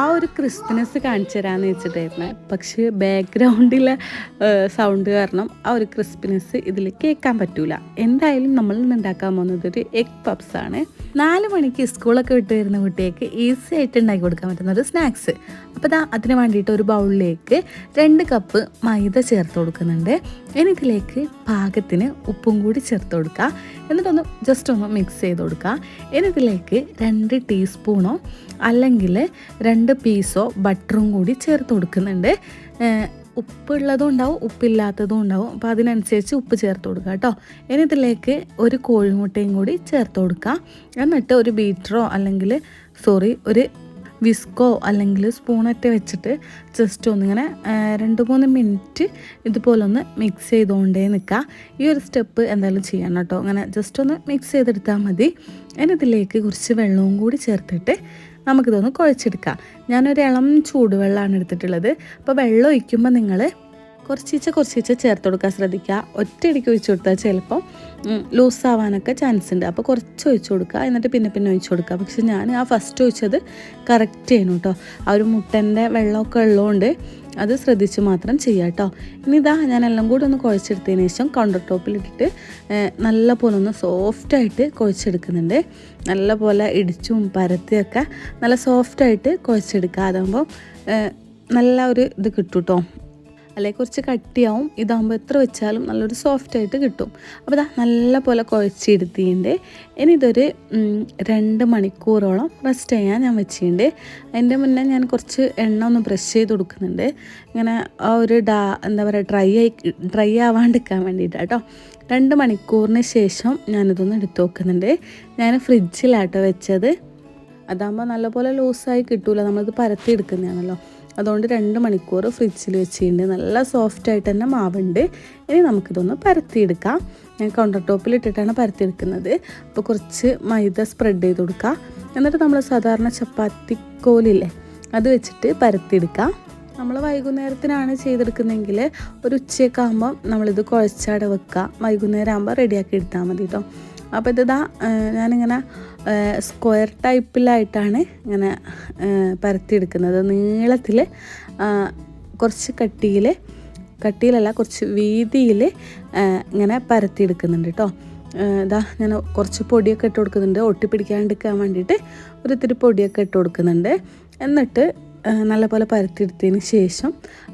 ആ ഒരു ക്രിസ്പിനെസ് കാണിച്ചു തരാമെന്ന് വെച്ചിട്ടായിരുന്നു. പക്ഷേ ബാക്ക്ഗ്രൗണ്ടിലെ സൗണ്ട് കാരണം ആ ഒരു ക്രിസ്പിനെസ് ഇതിൽ കേൾക്കാൻ പറ്റൂല. എന്തായാലും നമ്മൾ ഉണ്ടാക്കാൻ പോകുന്നത് ഒരു എഗ് പപ്സ് ആണ്. നാല് മണിക്ക് സ്കൂളൊക്കെ വിട്ട് വരുന്ന കുട്ടികൾക്ക് ഈസി ആയിട്ട് ഉണ്ടാക്കി കൊടുക്കാൻ പറ്റുന്ന ഒരു സ്നാക്സ് അപ്പോൾ ദാ അതിന് വേണ്ടിയിട്ട് ഒരു ബൗളിലേക്ക് രണ്ട് കപ്പ് മൈദ ചേർത്ത് കൊടുക്കുന്നുണ്ട്. ഇനി ഇതിലേക്ക് പാകത്തിന് ഉപ്പും കൂടി ചേർത്ത് കൊടുക്കുക എന്നിട്ടൊന്ന് ജസ്റ്റ് ഒന്ന് മിക്സ് ചെയ്ത് കൊടുക്കുക ഇനി ഇതിലേക്ക് രണ്ട് ടീസ്പൂണോ അല്ലെങ്കിൽ രണ്ട് പീസോ ബട്ടറും കൂടി ചേർത്ത് കൊടുക്കുന്നുണ്ട്. ഉപ്പുള്ളതും ഉണ്ടാവും ഉപ്പില്ലാത്തതും ഉണ്ടാവും. അപ്പോൾ അതിനനുസരിച്ച് ഉപ്പ് ചേർത്ത് കൊടുക്കുക കേട്ടോ. ഇനി ഇതിലേക്ക് ഒരു കോഴിമുട്ടയും കൂടി ചേർത്ത് കൊടുക്കുക എന്നിട്ട് ഒരു ബീറ്ററോ അല്ലെങ്കിൽ സോറി ഒരു വിസ്കോ അല്ലെങ്കിൽ സ്പൂണൊക്കെ വെച്ചിട്ട് ജസ്റ്റ് ഒന്നിങ്ങനെ രണ്ട് മൂന്ന് മിനിറ്റ് ഇതുപോലൊന്ന് മിക്സ് ചെയ്തുകൊണ്ടേ നിൽക്കുക ഈ ഒരു സ്റ്റെപ്പ് എന്തായാലും ചെയ്യണം കേട്ടോ അങ്ങനെ ജസ്റ്റ് ഒന്ന് മിക്സ് ചെയ്തെടുത്താൽ മതി. അതിനതിലേക്ക് കുറച്ച് വെള്ളവും കൂടി ചേർത്തിട്ട് നമുക്കിതൊന്ന് കുഴച്ചെടുക്കാം. ഞാനൊരു ഇളം ചൂടുവെള്ളമാണ് എടുത്തിട്ടുള്ളത്. അപ്പോൾ വെള്ളം ഒഴിക്കുമ്പോൾ നിങ്ങൾ കുറച്ചീച്ച കുറച്ചീച്ച ചേർത്ത് കൊടുക്കാൻ ശ്രദ്ധിക്കുക. ഒറ്റയടിക്ക് ഒഴിച്ചു കൊടുത്താൽ ചിലപ്പോൾ ലൂസ് ആവാനൊക്കെ ചാൻസ് ഉണ്ട് അപ്പോൾ കുറച്ച് ഒഴിച്ചു കൊടുക്കുക. എന്നിട്ട് പിന്നെ പിന്നെ ഒഴിച്ചു കൊടുക്കുക. പക്ഷെ ഞാൻ ആ ഫസ്റ്റ് ഒഴിച്ചത് കറക്റ്റ് ചെയ്യണം കേട്ടോ ആ ഒരു മുട്ടന്റെ വെള്ളമൊക്കെ ഉള്ളതുകൊണ്ട് അത് ശ്രദ്ധിച്ച് മാത്രം ചെയ്യുക കേട്ടോ ഇനി ഇതാ ഞാൻ എല്ലാം കൂടി ഒന്ന് കുഴച്ചെടുത്തതിന് ശേഷം കൗണ്ടർ ടോപ്പിലിട്ടിട്ട് നല്ല പോലെ ഒന്ന് സോഫ്റ്റായിട്ട് കുഴച്ചെടുക്കുന്നുണ്ട്. നല്ല പോലെ ഇടിച്ചും പരത്തിയൊക്കെ നല്ല സോഫ്റ്റായിട്ട് കുഴച്ചെടുക്കുക അതാകുമ്പോൾ നല്ല ഒരു ഇത് കിട്ടും കേട്ടോ അല്ലെങ്കിൽ കുറച്ച് കട്ടിയാവും. ഇതാകുമ്പോൾ എത്ര വെച്ചാലും നല്ലൊരു സോഫ്റ്റ് ആയിട്ട് കിട്ടും. അപ്പോൾ ഇതാ നല്ല പോലെ കുഴച്ചെടുത്തിട്ടുണ്ട്. ഇനി ഇതൊരു രണ്ട് മണിക്കൂറോളം റെസ്റ്റ് ചെയ്യാൻ ഞാൻ വെച്ചിട്ടുണ്ട്. അതിന്റെ മുന്നേ ഞാൻ കുറച്ച് എണ്ണ ഒന്ന് ബ്രഷ് ചെയ്ത് കൊടുക്കുന്നുണ്ട്. ഇങ്ങനെ ആ ഒരു ഡാ എന്താ പറയുക ഡ്രൈ ആയി ഡ്രൈ ആവാണ്ടിരിക്കാൻ വേണ്ടിയിട്ടാണ് കേട്ടോ രണ്ട് മണിക്കൂറിന് ശേഷം ഞാനിതൊന്ന് എടുത്തു നോക്കുന്നുണ്ട് ഞാൻ ഫ്രിഡ്ജിലാട്ടോ വെച്ചത്. അതാകുമ്പോൾ നല്ലപോലെ ലൂസായി കിട്ടൂല. നമ്മളിത് പരത്തി എടുക്കുന്നതാണല്ലോ. അതുകൊണ്ട് രണ്ട് മണിക്കൂർ ഫ്രിഡ്ജിൽ വെച്ചിട്ടുണ്ട്. നല്ല സോഫ്റ്റ് ആയിട്ട് തന്നെ മാവുണ്ട്. ഇനി നമുക്കിതൊന്ന് പരത്തിയെടുക്കാം. ഞാൻ കൗണ്ടർ ടോപ്പിൽ ഇട്ടിട്ടാണ് പരത്തിയെടുക്കുന്നത്. അപ്പോൾ കുറച്ച് മൈദ സ്പ്രെഡ് ചെയ്ത് കൊടുക്കുക എന്നിട്ട് നമ്മൾ സാധാരണ ചപ്പാത്തി കോലില്ലേ അത് വെച്ചിട്ട് പരത്തിയെടുക്കാം. നമ്മൾ വൈകുന്നേരത്തിനാണ് ചെയ്തെടുക്കുന്നതെങ്കിൽ ഒരു ഉച്ചയൊക്കെ ആകുമ്പോൾ നമ്മളിത് കുഴച്ചാടെ വെക്കുക വൈകുന്നേരം ആകുമ്പോൾ റെഡിയാക്കി എടുത്താൽ മതി കേട്ടോ. അപ്പോൾ ഇതാ ഞാനിങ്ങനെ സ്ക്വയർ ടൈപ്പിലായിട്ടാണ് ഇങ്ങനെ പരത്തിയെടുക്കുന്നത്. നീളത്തിൽ കുറച്ച് കട്ടിയിൽ കട്ടിയിലല്ല കുറച്ച് വീതിയിൽ ഇങ്ങനെ പരത്തിയെടുക്കുന്നുണ്ട് കേട്ടോ ഇതാ ഞാൻ കുറച്ച് പൊടിയൊക്കെ ഇട്ട് കൊടുക്കുന്നുണ്ട്. ഒട്ടിപ്പിടിക്കാണ്ടിരിക്കാൻ വേണ്ടിയിട്ട് ഒരു ഇത്തിരി പൊടിയൊക്കെ ഇട്ട് കൊടുക്കുന്നുണ്ട്. എന്നിട്ട് നല്ലപോലെ പരത്തിയെടുത്തതിന് ശേഷം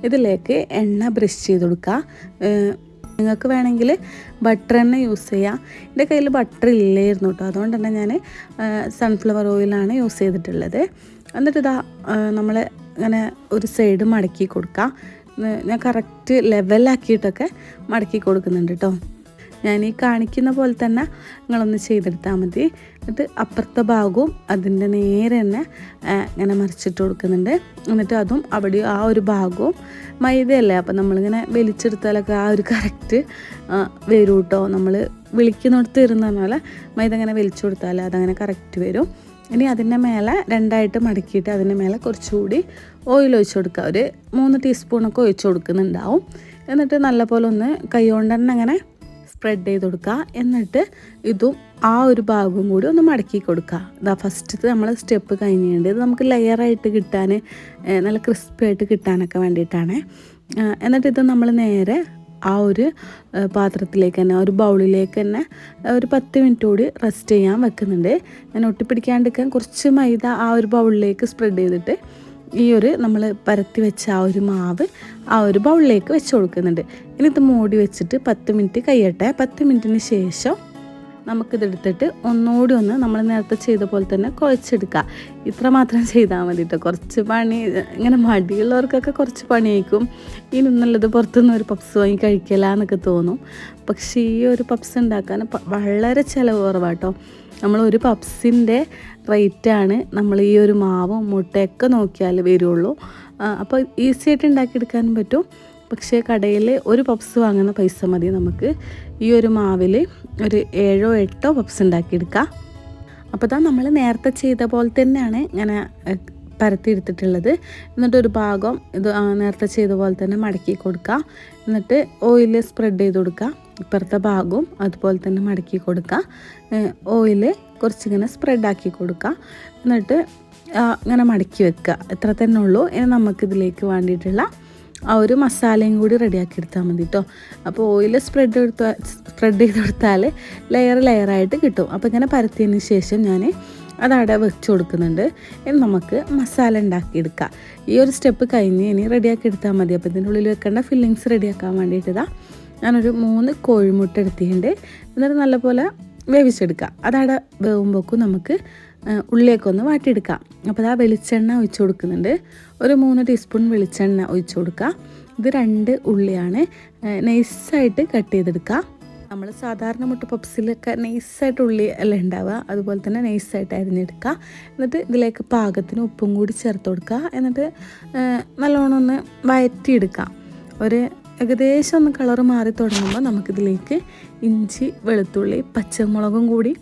ഇതിലേക്ക് എണ്ണ ബ്രഷ് ചെയ്ത് കൊടുക്കുക. നിങ്ങൾക്ക് വേണമെങ്കിൽ ബട്ടർ തന്നെ യൂസ് ചെയ്യാം. എന്റെ കയ്യിൽ ബട്ടർ ഇല്ലായിരുന്നു കേട്ടോ. അതുകൊണ്ട് തന്നെ ഞാൻ സൺഫ്ലവർ ഓയിലാണ് യൂസ് ചെയ്തിട്ടുള്ളത്. എന്നിട്ട് ഇതാ നമ്മൾ ഇങ്ങനെ ഒരു സൈഡ് മടക്കി കൊടുക്കാം. ഏഹ് ഞാൻ കറക്റ്റ് ലെവലാക്കിയിട്ടൊക്കെ മടക്കി കൊടുക്കുന്നുണ്ട് കേട്ടോ. ഞാൻ ഈ കാണിക്കുന്ന പോലെ തന്നെ നിങ്ങളൊന്ന് ചെയ്തെടുത്താൽ മതി. എന്നിട്ട് അപ്പുറത്തെ ഭാഗവും അതിന്റെ നേരെ തന്നെ ഇങ്ങനെ മറിച്ചിട്ട് കൊടുക്കുന്നുണ്ട്. എന്നിട്ട് അതും അവിടെ ആ ഒരു ഭാഗവും മൈദയല്ലേ? അപ്പം നമ്മളിങ്ങനെ വലിച്ചെടുത്താലൊക്കെ ആ ഒരു കറക്റ്റ് വരും കേട്ടോ നമ്മൾ വിളിക്കുന്നിടത്ത് ഇരുന്ന് പറഞ്ഞാൽ മൈദ അങ്ങനെ വലിച്ചു കൊടുത്താൽ അതങ്ങനെ കറക്റ്റ് വരും. ഇനി അതിന്റെ മേലെ രണ്ടായിട്ട് മടക്കിയിട്ട് അതിന്റെ മേലെ കുറച്ചുകൂടി ഓയിൽ ഒഴിച്ച് കൊടുക്കുക. ഒരു മൂന്ന് ടീസ്പൂണൊക്കെ ഒഴിച്ച് കൊടുക്കുന്നുണ്ടാവും. എന്നിട്ട് നല്ലപോലെ ഒന്ന് കൈ കൊണ്ട് തന്നെ അങ്ങനെ സ്പ്രെഡ് ചെയ്ത് കൊടുക്കുക എന്നിട്ട് ഇതും ആ ഒരു ഭാഗവും കൂടി ഒന്ന് മടക്കി കൊടുക്കുക ഇതാ ഫസ്റ്റ് നമ്മൾ സ്റ്റെപ്പ് കഴിഞ്ഞിട്ടുണ്ട്. ഇത് നമുക്ക് ലെയറായിട്ട് കിട്ടാൻ നല്ല ക്രിസ്പി ആയിട്ട് കിട്ടാനൊക്കെ വേണ്ടിയിട്ടാണ്. എന്നിട്ട് ഇത് നമ്മൾ നേരെ ആ ഒരു പാത്രത്തിലേക്ക് തന്നെ ഒരു ബൗളിലേക്ക് തന്നെ ഒരു പത്ത് മിനിറ്റ് കൂടി റെസ്റ്റ് ചെയ്യാൻ വെക്കുന്നുണ്ട്. ഞാൻ ഒട്ടിപ്പിടിക്കാണ്ടിരിക്കാൻ കുറച്ച് മൈദ ആ ഒരു ബൗളിലേക്ക് സ്പ്രെഡ് ചെയ്തിട്ട് ഈ ഒരു നമ്മൾ പരത്തി വെച്ച ആ ഒരു മാവ് ആ ഒരു ബൗളിലേക്ക് വെച്ച് കൊടുക്കുന്നുണ്ട്. ഇനി ഇത് മൂടി വെച്ചിട്ട് പത്ത് മിനിറ്റ് കഴിയട്ടെ പത്ത് മിനിറ്റിന് ശേഷം നമുക്കിതെടുത്തിട്ട് ഒന്നുകൂടി ഒന്ന് നമ്മൾ നേരത്തെ ചെയ്ത പോലെ തന്നെ കുഴച്ചെടുക്കുക ഇത്ര മാത്രം ചെയ്താൽ മതി കേട്ടോ കുറച്ച് പണി ഇങ്ങനെ മടിയുള്ളവർക്കൊക്കെ കുറച്ച് പണിയായിരിക്കും. ഇനി നല്ലത് പുറത്തുനിന്ന് ഒരു പപ്സ് വാങ്ങി കഴിക്കില്ല എന്നൊക്കെ തോന്നും. പക്ഷേ ഈ ഒരു പപ്സ് ഉണ്ടാക്കാൻ വളരെ ചിലവ് കുറവാട്ടോ നമ്മൾ ഒരു പപ്സിന്റെ റേറ്റാണ് നമ്മൾ ഈ ഒരു മാവും മുട്ടയൊക്കെ നോക്കിയാൽ വരുള്ളൂ. അപ്പോൾ ഈസി ആയിട്ട് ഉണ്ടാക്കിയെടുക്കാനും പറ്റും. പക്ഷേ കടയിൽ ഒരു പപ്സ് വാങ്ങുന്ന പൈസ മതി നമുക്ക്. ഈ ഒരു മാവിൽ ഒരു ഏഴോ എട്ടോ പപ്സ് ഉണ്ടാക്കിയെടുക്കാം. അപ്പോൾ ഇതാ നമ്മൾ നേരത്തെ ചെയ്ത പോലെ തന്നെയാണ് ഇങ്ങനെ പരത്തിയെടുത്തിട്ടുള്ളത് എന്നിട്ട് ഒരു ഭാഗം ഇത് നേരത്തെ ചെയ്ത പോലെ തന്നെ മടക്കി കൊടുക്കുക എന്നിട്ട് ഓയിൽ സ്പ്രെഡ് ചെയ്ത് കൊടുക്കുക ഇപ്പുറത്തെ ഭാഗവും അതുപോലെ തന്നെ മടക്കി കൊടുക്കുക ഓയിൽ കുറച്ചിങ്ങനെ സ്പ്രെഡാക്കി കൊടുക്കുക. എന്നിട്ട് ഇങ്ങനെ മടക്കി വെക്കുക. ഇത്ര തന്നെ ഉള്ളൂ. ഇനി നമുക്കിതിലേക്ക് വേണ്ടിയിട്ടുള്ള ആ ഒരു മസാലയും കൂടി റെഡിയാക്കി എടുത്താൽ മതി കേട്ടോ അപ്പോൾ ഓയിൽ സ്പ്രെഡ് എടുത്ത സ്പ്രെഡ് ചെയ്ത് കൊടുത്താൽ ലെയർ ലെയറായിട്ട് കിട്ടും. അപ്പോൾ ഇങ്ങനെ പരത്തിയതിന് ശേഷം ഞാൻ അതവിടെ വെച്ച് കൊടുക്കുന്നുണ്ട്. ഇനി നമുക്ക് മസാല ഉണ്ടാക്കിയെടുക്കാം ഈ ഒരു സ്റ്റെപ്പ് കഴിഞ്ഞ് ഇനി റെഡിയാക്കി എടുത്താൽ മതി. അപ്പോൾ ഇതിന്റെ ഉള്ളിൽ വെക്കേണ്ട ഫില്ലിങ്സ് റെഡിയാക്കാൻ വേണ്ടിയിട്ടതാണ് ഞാനൊരു മൂന്ന് കോഴിമുട്ട എടുത്തിട്ടുണ്ട്. എന്നിട്ട് നല്ലപോലെ വേവിച്ചെടുക്കുക അതവിടെ വേവുമ്പോക്കും നമുക്ക് ഉള്ളിയൊക്കെ ഒന്ന് വാട്ടിയെടുക്കാം. അപ്പോൾ ആ വെളിച്ചെണ്ണ ഒഴിച്ചു കൊടുക്കുന്നുണ്ട്. ഒരു മൂന്ന് ടീസ്പൂൺ വെളിച്ചെണ്ണ ഒഴിച്ചു കൊടുക്കുക ഇത് രണ്ട് ഉള്ളിയാണ് നൈസായിട്ട് കട്ട് ചെയ്തെടുക്കുക നമ്മൾ സാധാരണ മുട്ട പപ്സിലൊക്കെ നൈസായിട്ട് ഉള്ളി അല്ല ഉണ്ടാവുക അതുപോലെ തന്നെ നൈസായിട്ട് അരിഞ്ഞെടുക്കുക. എന്നിട്ട് ഇതിലേക്ക് പാകത്തിന് ഉപ്പും കൂടി ചേർത്ത് കൊടുക്കുക. എന്നിട്ട് നല്ലോണം ഒന്ന് വയറ്റിയെടുക്കുക ഒരു ഏകദേശം ഒന്ന് കളർ മാറി തുടങ്ങുമ്പോൾ നമുക്കിതിലേക്ക് ഇഞ്ചി വെളുത്തുള്ളി പച്ചമുളകും കൂടി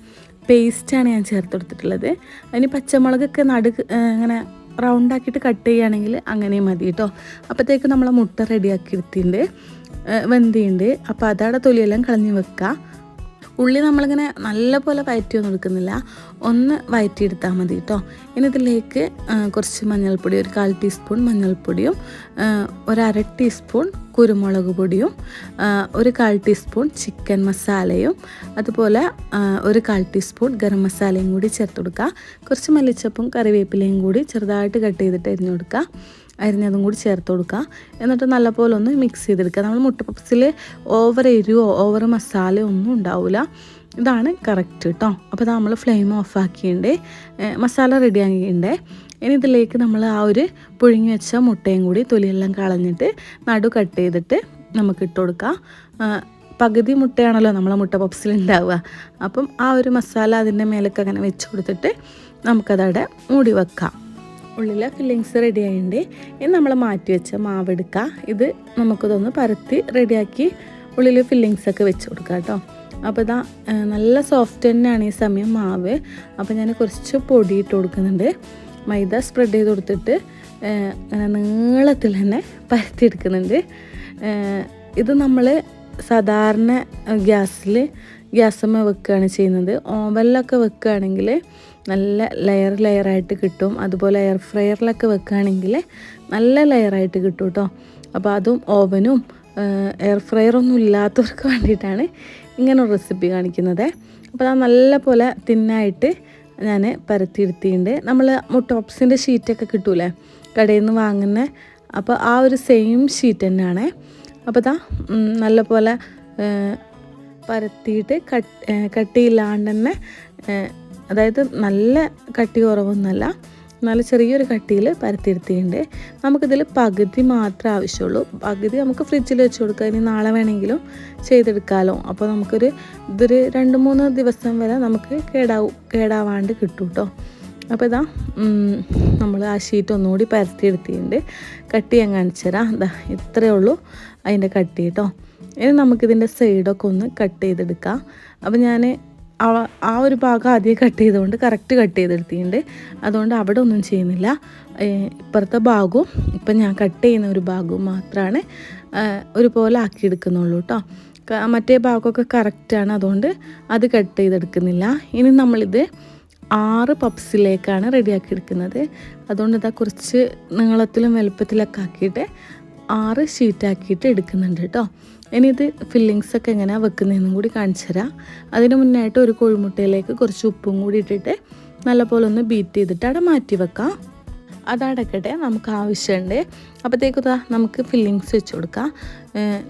പേസ്റ്റാണ് ഞാൻ ചേർത്ത് കൊടുത്തിട്ടുള്ളത് അതിന് പച്ചമുളകൊക്കെ നടു ഇങ്ങനെ റൗണ്ടാക്കിയിട്ട് കട്ട് ചെയ്യുകയാണെങ്കിൽ അങ്ങനെ മതി കേട്ടോ അപ്പോഴത്തേക്ക് നമ്മൾ മുട്ട റെഡിയാക്കി എടുത്തിട്ടുണ്ട്. വെന്തിയുണ്ട് അപ്പോൾ അതവിടെ തൊലിയെല്ലാം കളഞ്ഞ് വെക്കുക ഉള്ളി നമ്മളിങ്ങനെ നല്ല പോലെ വയറ്റിയൊന്നും എടുക്കുന്നില്ല. ഒന്ന് വയറ്റിയെടുത്താൽ മതി കേട്ടോ ഇനി ഇതിലേക്ക് കുറച്ച് മഞ്ഞൾപ്പൊടി ഒരു കാൽ ടീസ്പൂൺ മഞ്ഞൾപ്പൊടിയും ഒരര ടീസ്പൂൺ കുരുമുളക് പൊടിയും ഒരു കാൽ ടീസ്പൂൺ ചിക്കൻ മസാലയും അതുപോലെ ഒരു കാൽ ടീസ്പൂൺ ഗരം മസാലയും കൂടി ചേർത്ത് കൊടുക്കുക. കുറച്ച് മല്ലിച്ചപ്പും കറിവേപ്പിലയും കൂടി ചെറുതായിട്ട് കട്ട് ചെയ്തിട്ട് എരിഞ്ഞു കൊടുക്കുക. അരിഞ്ഞതും കൂടി ചേർത്ത് കൊടുക്കുക. എന്നിട്ട് നല്ലപോലെ ഒന്ന് മിക്സ് ചെയ്തെടുക്കുക. നമ്മൾ മുട്ട പപ്സിൽ ഓവർ എരിവോ ഓവർ മസാലയോ ഒന്നും ഉണ്ടാവില്ല ഇതാണ് കറക്റ്റ് കേട്ടോ അപ്പോൾ നമ്മൾ ഫ്ലെയിം ഓഫ് ആക്കിയിട്ടുണ്ട് മസാല റെഡി ആക്കിയിട്ടുണ്ട് ഇനി ഇതിലേക്ക് നമ്മൾ ആ ഒരു പുഴുങ്ങി വെച്ച മുട്ടയും കൂടി തൊലിയെല്ലാം കളഞ്ഞിട്ട് നടു കട്ട് ചെയ്തിട്ട് നമുക്ക് ഇട്ട് കൊടുക്കാം. പകുതി മുട്ടയാണല്ലോ നമ്മളെ മുട്ട പപ്സിൽ ഉണ്ടാവുക. അപ്പം ആ ഒരു മസാല അതിന്റെ മേലേക്ക് അങ്ങനെ വെച്ച് കൊടുത്തിട്ട് നമുക്കതവിടെ മൂടി വെക്കാം. ഉള്ളിലെ ഫില്ലിങ്സ് റെഡി ആയിട്ടുണ്ട് ഇനി നമ്മൾ മാറ്റി വെച്ച മാവ് എടുക്കുക ഇത് നമുക്കിതൊന്ന് പരത്തി റെഡിയാക്കി ഉള്ളിൽ ഫില്ലിങ്സ് ഒക്കെ വെച്ച് കൊടുക്കുക കേട്ടോ അപ്പോൾ ഇതാ നല്ല സോഫ്റ്റ് തന്നെയാണ് ഈ സമയം മാവ്. അപ്പോൾ ഞാൻ കുറച്ച് പൊടി ഇട്ട് കൊടുക്കുന്നുണ്ട്. മൈദ സ്പ്രെഡ് ചെയ്ത് കൊടുത്തിട്ട് അങ്ങനെ നീളത്തിൽ തന്നെ പരത്തിയെടുക്കുന്നുണ്ട് ഇത് നമ്മൾ സാധാരണ ഗ്യാസിൽ ഗ്യാസമ്മ വെക്കുകയാണ് ചെയ്യുന്നത്. ഓവനിലൊക്കെ വെക്കുകയാണെങ്കിൽ നല്ല ലെയർ ലെയറായിട്ട് കിട്ടും. അതുപോലെ എയർ ഫ്രയറിലൊക്കെ വെക്കുകയാണെങ്കിൽ നല്ല ലെയറായിട്ട് കിട്ടും കേട്ടോ അപ്പോൾ അതും ഓവനും എയർ ഫ്രയറൊന്നും ഇല്ലാത്തവർക്ക് വേണ്ടിയിട്ടാണ് ഇങ്ങനെ റെസിപ്പി കാണിക്കുന്നത്. അപ്പോൾ അത് നല്ല പോലെ തിന്നായിട്ട് ഞാൻ പരത്തിയിരുത്തിയിട്ടുണ്ട് നമ്മൾ മുട്ടോപ്സിന്റെ ഷീറ്റൊക്കെ കിട്ടൂലേ കടയിൽ നിന്ന് വാങ്ങുന്ന അപ്പോൾ ആ ഒരു സെയിം ഷീറ്റ് തന്നെയാണ്. അപ്പോൾ ഇതാ നല്ല പോലെ പരത്തിയിട്ട് കട്ട് കട്ടിയില്ലാണ്ട് തന്നെ അതായത് നല്ല കട്ടി കുറവൊന്നുമല്ല. നല്ല ചെറിയൊരു കട്ടിയിൽ പരത്തിരുത്തിയിട്ടുണ്ട് നമുക്കിതിൽ പകുതി മാത്രമേ ആവശ്യമുള്ളൂ. പകുതി നമുക്ക് ഫ്രിഡ്ജിൽ വെച്ച് കൊടുക്കുക. ഇനി നാളെ വേണമെങ്കിലും ചെയ്തെടുക്കാമല്ലോ അപ്പോൾ നമുക്കൊരു ഇതൊരു രണ്ട് മൂന്ന് ദിവസം വരെ നമുക്ക് കേടാവും കേടാവാണ്ട് കിട്ടും കേട്ടോ. അപ്പോൾ ഇതാ നമ്മൾ ആ ഷീറ്റ് ഒന്നുകൂടി പരത്തിയെടുത്തിട്ടുണ്ട്. കട്ടി ഞാൻ കാണിച്ചു തരാം. ഇതാ ഇത്രയേ ഉള്ളൂ അതിന്റെ കട്ടി കേട്ടോ. ഇനി നമുക്കിതിന്റെ സൈഡൊക്കെ ഒന്ന് കട്ട് ചെയ്തെടുക്കാം. അപ്പോൾ ഞാൻ ആ- ഒരു ഭാഗം ആദ്യം കട്ട് ചെയ്തുകൊണ്ട് കറക്റ്റ് കട്ട് ചെയ്തെടുത്തിട്ടുണ്ട്. അതുകൊണ്ട് അവിടെ ഒന്നും ചെയ്യുന്നില്ല. ഇപ്പുറത്തെ ഭാഗവും ഇപ്പം ഞാൻ കട്ട് ചെയ്യുന്ന ഒരു ഭാഗവും മാത്രമാണ് ഒരുപോലെ ആക്കിയെടുക്കുന്നുള്ളൂ കേട്ടോ മറ്റേ ഭാഗമൊക്കെ കറക്റ്റാണ് അതുകൊണ്ട് അത് കട്ട് ചെയ്തെടുക്കുന്നില്ല. ഇനി നമ്മളിത് ആറ് പപ്സിലേക്കാണ് റെഡിയാക്കി എടുക്കുന്നത്. അതുകൊണ്ട് ഇതാ കുറച്ച് നീളത്തിലും വലുപ്പത്തിലൊക്കെ ആക്കിയിട്ട് ആറ് ഷീറ്റാക്കിയിട്ട് എടുക്കുന്നുണ്ട് കേട്ടോ. ഇനി ഇത് ഫില്ലിങ്സ് ഒക്കെ എങ്ങനെയാണ് വെക്കുന്നതെന്നും കൂടി കാണിച്ചു തരാം. അതിന് മുന്നായിട്ട് ഒരു കോഴിമുട്ടയിലേക്ക് കുറച്ച് ഉപ്പും കൂടി ഇട്ടിട്ട് നല്ലപോലെ ഒന്ന് ബീറ്റ് ചെയ്തിട്ട് അവിടെ മാറ്റി വെക്കാം. അതടക്കട്ടെ നമുക്ക് ആവശ്യമുണ്ട്. അപ്പോഴത്തേക്കുതാ നമുക്ക് ഫില്ലിങ്സ് വെച്ച് കൊടുക്കാം.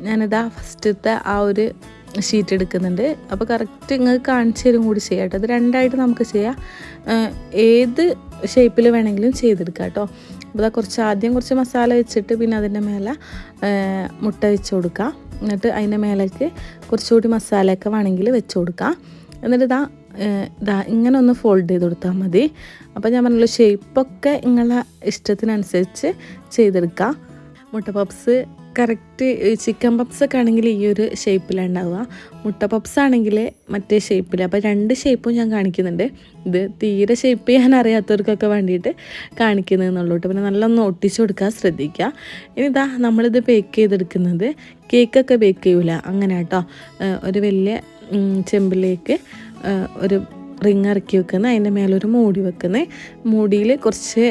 ഞാനിതാ ഫസ്റ്റത്തെ ആ ഒരു ഷീറ്റ് എടുക്കുന്നുണ്ട്. അപ്പോൾ കറക്റ്റ് നിങ്ങൾക്ക് കാണിച്ചു തരും കൂടി ചെയ്യാം കേട്ടോ. അത് രണ്ടായിട്ട് നമുക്ക് ചെയ്യാം. ഏത് ഷേപ്പിൽ വേണമെങ്കിലും ചെയ്തെടുക്കാം കേട്ടോ. അപ്പോൾ കുറച്ച് ആദ്യം കുറച്ച് മസാല വെച്ചിട്ട് പിന്നെ അതിന്റെ മേലെ മുട്ട വെച്ച് കൊടുക്കുക എന്നിട്ട് അതിന്റെ മേലേക്ക് കുറച്ചുകൂടി മസാലയൊക്കെ വേണമെങ്കിൽ വെച്ച് കൊടുക്കാം. എന്നിട്ട് ഇതാ ഇതാ ഇങ്ങനെ ഒന്ന് ഫോൾഡ് ചെയ്ത് കൊടുത്താൽ മതി. അപ്പോൾ ഞാൻ പറഞ്ഞല്ലോ ഷേപ്പൊക്കെ നിങ്ങളെ ഇഷ്ടത്തിനനുസരിച്ച് ചെയ്തെടുക്കാം. മുട്ട പപ്സ് കറക്റ്റ് ചിക്കൻ പപ്സ് ഒക്കെ ആണെങ്കിൽ ഈ ഒരു ഷേപ്പിലാണ് ഉണ്ടാവുക. മുട്ട പപ്സ് ആണെങ്കിൽ മറ്റേ ഷേപ്പിൽ അപ്പോൾ രണ്ട് ഷേപ്പും ഞാൻ കാണിക്കുന്നുണ്ട്. ഇത് തീരെ ഷേപ്പ് ചെയ്യാൻ അറിയാത്തവർക്കൊക്കെ വേണ്ടിയിട്ട് കാണിക്കുന്നതെന്നുള്ളൂ കേട്ടോ. പിന്നെ നല്ലൊന്ന് ഒട്ടിച്ചു കൊടുക്കാൻ ശ്രദ്ധിക്കുക. ഇനി ഇതാ നമ്മളിത് ബേക്ക് ചെയ്തെടുക്കുന്നത്. കേക്കൊക്കെ ബേക്ക് ചെയ്യൂല. അങ്ങനെ കേട്ടോ. ഒരു വലിയ ചെമ്പിലേക്ക് ഒരു റിങ് ഇറക്കി വെക്കുന്നത് അതിന്റെ മേലൊരു മൂടി വെക്കുന്നത് മൂടിയിൽ കുറച്ച്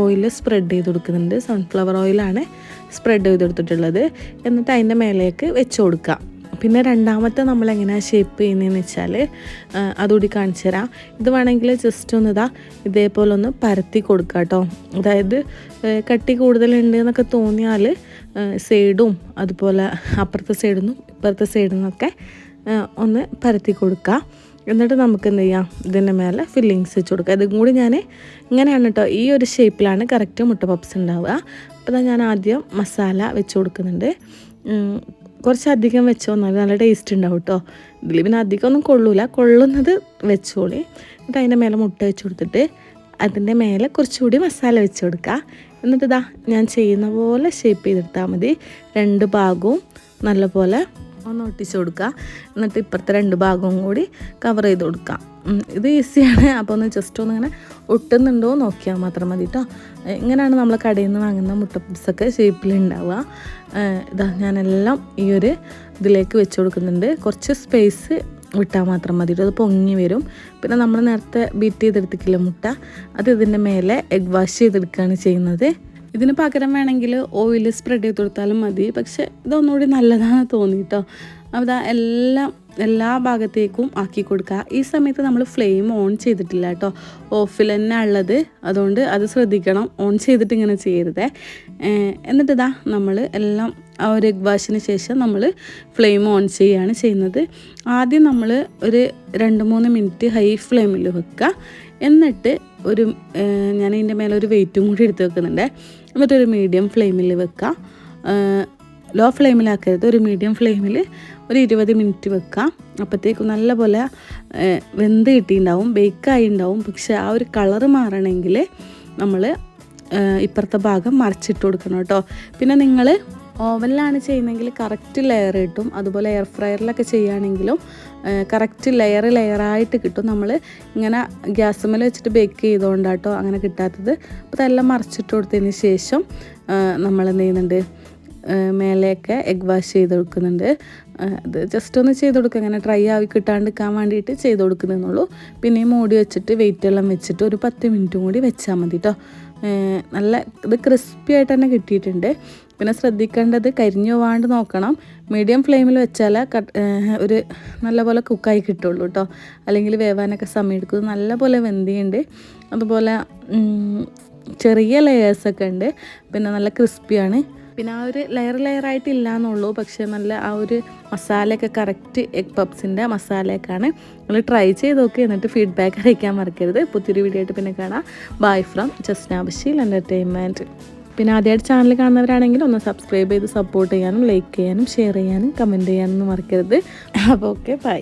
ഓയിൽ സ്പ്രെഡ് ചെയ്ത് കൊടുക്കുന്നുണ്ട്. സൺഫ്ലവർ ഓയിലാണ് സ്പ്രെഡ് ചെയ്ത് കൊടുത്തിട്ടുള്ളത്. എന്നിട്ട് അതിന്റെ മേലേക്ക് വെച്ച് കൊടുക്കുക. പിന്നെ രണ്ടാമത്തെ നമ്മൾ എങ്ങനെയാണ് ഷേപ്പ് ചെയ്യുന്നതെന്ന് വെച്ചാൽ അതുകൂടി കാണിച്ചു തരാം. ഇത് വേണമെങ്കിൽ ജസ്റ്റ് ഒന്ന് ഇതാ ഇതേപോലെ ഒന്ന് പരത്തി കൊടുക്കുക കേട്ടോ. അതായത് കട്ടി കൂടുതലുണ്ട് എന്നൊക്കെ തോന്നിയാൽ സൈഡും അതുപോലെ അപ്പുറത്തെ സൈഡിൽ നിന്നും ഇപ്പുറത്തെ സൈഡിൽ നിന്നൊക്കെ ഒന്ന് പരത്തി കൊടുക്കുക. എന്നിട്ട് നമുക്ക് എന്ത് ചെയ്യാം? ഇതിന്റെ മേലെ ഫില്ലിങ്സ് വെച്ച് കൊടുക്കുക. ഇതും കൂടി ഞാൻ ഇങ്ങനെയാണ് കേട്ടോ ഈ ഒരു ഷേപ്പിലാണ് കറക്റ്റ് മുട്ട പപ്സ് ഉണ്ടാവുക. അപ്പോൾ ഞാൻ ആദ്യം മസാല വെച്ച് കൊടുക്കുന്നുണ്ട്. കുറച്ചധികം വെച്ചോ വന്നാൽ നല്ല ടേസ്റ്റ് ഉണ്ടാവും കേട്ടോ ഇതിൽ പിന്നെ അധികം ഒന്നും കൊള്ളൂല. കൊള്ളുന്നത് വെച്ചോളി. എന്നിട്ട് അതിന്റെ മേലെ മുട്ട വെച്ച് കൊടുത്തിട്ട് അതിന്റെ മേലെ കുറച്ചുകൂടി മസാല വെച്ച് കൊടുക്കുക. എന്നിട്ട് ഇതാ ഞാൻ ചെയ്യുന്ന പോലെ ഷേപ്പ് ചെയ്തെടുത്താൽ മതി. രണ്ട് ഭാഗവും നല്ലപോലെ ഒന്ന് ഒട്ടിച്ച് കൊടുക്കുക. എന്നിട്ട് ഇപ്പുറത്തെ രണ്ട് ഭാഗവും കൂടി കവർ ചെയ്ത് കൊടുക്കുക. ഇത് ഈസിയാണ് അപ്പോൾ ഒന്ന് ജസ്റ്റ് ഒന്ന് ഇങ്ങനെ ഒട്ടുന്നുണ്ടോ നോക്കിയാൽ മാത്രം മതി കേട്ടോ ഇങ്ങനെയാണ് നമ്മൾ കടയിൽ നിന്ന് വാങ്ങുന്ന മുട്ട പപ്സൊക്കെ ഷേപ്പിലുണ്ടാവുക ഇതാ ഞാനെല്ലാം ഈ ഒരു ഇതിലേക്ക് വെച്ച് കൊടുക്കുന്നുണ്ട്. കുറച്ച് സ്പേസ് വിട്ടാൽ മാത്രം മതി. അത് പൊങ്ങി വരും. പിന്നെ നമ്മൾ നേരത്തെ ബീറ്റ് ചെയ്തെടുത്തിക്കില്ല മുട്ട? അത് ഇതിന്റെ മേലെ എഗ് വാഷ് ചെയ്തെടുക്കുകയാണ് ചെയ്യുന്നത്. ഇതിന് പകരം വേണമെങ്കിൽ ഓയിൽ സ്പ്രെഡ് ചെയ്ത് കൊടുത്താലും മതി. പക്ഷെ ഇതൊന്നുകൂടി നല്ലതാണ് തോന്നി കേട്ടോ അപ്പോൾ എല്ലാം എല്ലാ ഭാഗത്തേക്കും ആക്കി കൊടുക്കുക. ഈ സമയത്ത് നമ്മൾ ഫ്ലെയിം ഓൺ ചെയ്തിട്ടില്ല കേട്ടോ. ഓഫിൽ തന്നെ ഉള്ളത്. അതുകൊണ്ട് അത് ശ്രദ്ധിക്കണം. ഓൺ ചെയ്തിട്ട് ഇങ്ങനെ ചെയ്യരുതേ. എന്നിട്ട് നമ്മൾ എല്ലാം ആ ഒരു എഗ് വാഷിന് ശേഷം നമ്മൾ ഫ്ലെയിം ഓൺ ചെയ്യുകയാണ് ചെയ്യുന്നത്. ആദ്യം നമ്മൾ ഒരു രണ്ട് മൂന്ന് മിനിറ്റ് ഹൈ ഫ്ലെയിമിൽ വെക്കുക. എന്നിട്ട് ഒരു ഞാൻ ഇതിന്റെ മേലെ ഒരു വെയിറ്റും കൂടി എടുത്ത് വെക്കുന്നുണ്ട്. എന്നിട്ടൊരു മീഡിയം ഫ്ലെയിമിൽ വെക്കുക ലോ ഫ്ലെയിമിലാക്കരുത് ഒരു മീഡിയം ഫ്ലെയിമിൽ ഒരു ഇരുപത് മിനിറ്റ് വെക്കുക അപ്പോഴത്തേക്കും നല്ലപോലെ വെന്ത് കിട്ടിയിട്ടുണ്ടാവും ബേക്കായി ഉണ്ടാവും പക്ഷെ ആ ഒരു കളറ് മാറണമെങ്കിൽ നമ്മൾ ഇപ്പുറത്തെ ഭാഗം മറിച്ചിട്ട് കൊടുക്കണം കേട്ടോ. പിന്നെ നിങ്ങൾ ഓവനിലാണ് ചെയ്യുന്നതെങ്കിൽ കറക്റ്റ് ലെയർ കിട്ടും അതുപോലെ എയർ ഫ്രയറിലൊക്കെ ചെയ്യുകയാണെങ്കിലും കറക്റ്റ് ലെയർ ലെയറായിട്ട് കിട്ടും. നമ്മൾ ഇങ്ങനെ ഗ്യാസ് മേൽ വെച്ചിട്ട് ബേക്ക് ചെയ്തുകൊണ്ടാട്ടോ അങ്ങനെ കിട്ടാത്തത്. അപ്പോൾ അതെല്ലാം മറിച്ചിട്ട് കൊടുത്തതിന് ശേഷം നമ്മൾ എന്ത് ചെയ്യുന്നുണ്ട്? മേലെയൊക്കെ എഗ് വാഷ് ചെയ്ത് കൊടുക്കുന്നുണ്ട്. അത് ജസ്റ്റ് ഒന്ന് ചെയ്ത് കൊടുക്കുക അങ്ങനെ ഡ്രൈ ആവി കിട്ടാണ്ടിരിക്കാൻ വേണ്ടിയിട്ട് ചെയ്ത് കൊടുക്കുന്നതെന്നുള്ളൂ പിന്നെ മൂടി വെച്ചിട്ട് വെയിറ്റ് എല്ലാം വെച്ചിട്ട് ഒരു പത്ത് മിനിറ്റും കൂടി വെച്ചാൽ മതി കേട്ടോ നല്ല ഇത് ക്രിസ്പി ആയിട്ട് തന്നെ കിട്ടിയിട്ടുണ്ട്. പിന്നെ ശ്രദ്ധിക്കേണ്ടത് കരിഞ്ഞു പോവാണ്ട് നോക്കണം. മീഡിയം ഫ്ലെയിമിൽ വെച്ചാൽ ഒരു നല്ലപോലെ കുക്കായി കിട്ടുള്ളൂ കേട്ടോ അല്ലെങ്കിൽ വേവാനൊക്കെ സമയം എടുക്കും നല്ലപോലെ വെന്തിയുണ്ട്. അതുപോലെ ചെറിയ ലെയേഴ്സൊക്കെ ഉണ്ട്. പിന്നെ നല്ല ക്രിസ്പിയാണ് പിന്നെ ആ ഒരു ലെയർ ലെയർ ആയിട്ടില്ല എന്നുള്ളൂ പക്ഷേ നല്ല ആ ഒരു മസാലയൊക്കെ കറക്റ്റ് എഗ് പപ്സിന്റെ മസാലയൊക്കെയാണ്. നിങ്ങൾ ട്രൈ ചെയ്ത് നോക്കി എന്നിട്ട് ഫീഡ്ബാക്ക് അറിയിക്കാൻ മറക്കരുത്. പുതിയൊരു വീഡിയോ ആയിട്ട് പിന്നെ കാണാം. Bye from Jasna Basheel entertainment പിന്നെ ആദ്യമായിട്ട് ചാനൽ കാണുന്നവരാണെങ്കിൽ ഒന്ന് സബ്സ്ക്രൈബ് ചെയ്ത് സപ്പോർട്ട് ചെയ്യാനും ലൈക്ക് ചെയ്യാനും ഷെയർ ചെയ്യാനും കമന്റ് ചെയ്യാനും മറക്കരുത്. അപ്പോൾ ഓക്കെ ബൈ